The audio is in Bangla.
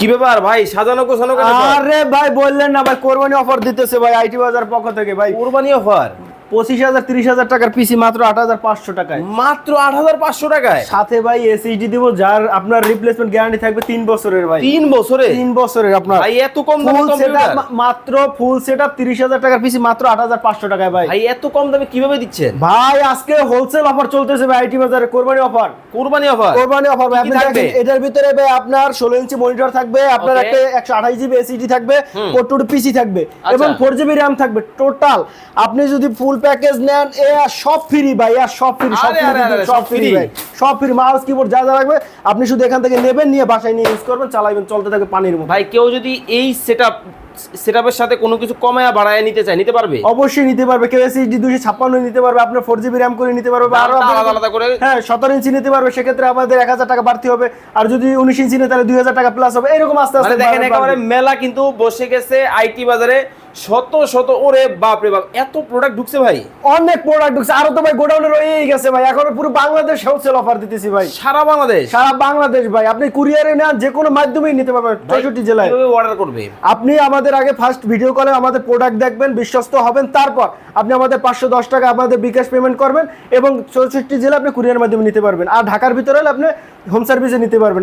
কি ব্যাপার ভাই? সাজানো গোছানো আরে ভাই বললেন না ভাই কোরবানি অফার দিতেছে ভাই আইটি বাজার পক্ষ থেকে ভাই। কোরবানি অফার পঁচিশ হাজার তিরিশ হাজার টাকার পিসি মাত্র আট হাজার পাঁচশো টাকায়। মাত্র আট হাজার পাঁচশো টাকায়? সাথে ভাই এসএসডি দিব যার আপনার রিপ্লেসমেন্ট গ্যারান্টি থাকবে তিন বছরের ভাই। তিন বছরে? তিন বছরের আপনার। ভাই এত কম ফুল সেটআপ মাত্র ফুল সেটআপ তিরিশ হাজার টাকার পিসি মাত্র আট হাজার পাঁচশো টাকায় ভাই। ভাই এত কম দামে কীভাবে দিচ্ছেন? ভাই আজকে হোলসেল অফার চলতেছে ভাই আইটি বাজারে কোরবানি অফার কোরবানি অফার কোরবানি অফার ভাই আপনি এটার ভিতরে ভাই আপনার ষোলো ইঞ্চি মনিটর থাকবে আপনার একটা একশো আঠাশ জিবি এসিডি থাকবে হুম। পোর্ট পিসি থাকবে আচ্ছা। এবং ফোর জিবি র্যাম থাকবে টোটাল আপনি যদি ফুল প্যাকেজ নেন এ সব ফ্রি ভাই আর সব ফ্রি সব ফ্রি সব ফ্রি ভাই। সব ফ্রি মাউস কিবোর্ড যা যা লাগবে আপনি শুধু এখান থেকে নেবেন নিয়ে বাসায় নিয়ে ইউজ করবেন চালাবেন চলতে থাকবে পানির মতো ভাই কেউ যদি এই সেটআপ সেটআপের সাথে কোনো কিছু কমায়া বাড়ায় নিতে চায় নিতে পারবে? অবশ্যই নিতে পারবে কেউ এসএসডি ছাপ্পান্ন নিতে পারবে আপনার ফোর জিবি র্যাম করে নিতে পারবে আরও আলাদা আলাদা করে। হ্যাঁ সতেরো ইঞ্চি নিতে পারবে সেক্ষেত্রে আমাদের এক হাজার টাকা বাড়তি হবে আর যদি উনিশ ইঞ্চি নেয় তাহলে দুই হাজার টাকা প্লাস হবে এরকম আস্তে মানে আস্তে দেখেন একেবারে মেলা কিন্তু বসে গেছে আইটি বাজারে। শত শত ওরে বাপ রে বাপ এত প্রোডাক্ট ঢুকছে ভাই। অনেক প্রোডাক্ট ঢুকছে। আরও তো ভাই গোডাউনে রয়েই গেছে ভাই। এখন পুরো বাংলাদেশ হোলসেল অফার দিতেছি ভাই। সারা বাংলাদেশ? সারা বাংলাদেশ ভাই। আপনি কুরিয়ারে নেন যে কোনো মাধ্যমেই নিতে পারবেন। চৌষট্টি জেলায়। কীভাবে অর্ডার করবে? আপনি আমাদের আগে ফার্স্ট ভিডিও কলে আমাদের প্রোডাক্ট দেখবেন বিশ্বস্ত হবেন। তারপর আপনি আমাদের পাঁচশো দশ টাকা আমাদের বিকাশ পেমেন্ট করবেন এবং চৌষট্টি জেলা আপনি কুরিয়ার মাধ্যমে নিতে পারবেন। আর ঢাকার ভিতরে হলে আপনি হোম সার্ভিসে নিতে পারবেন।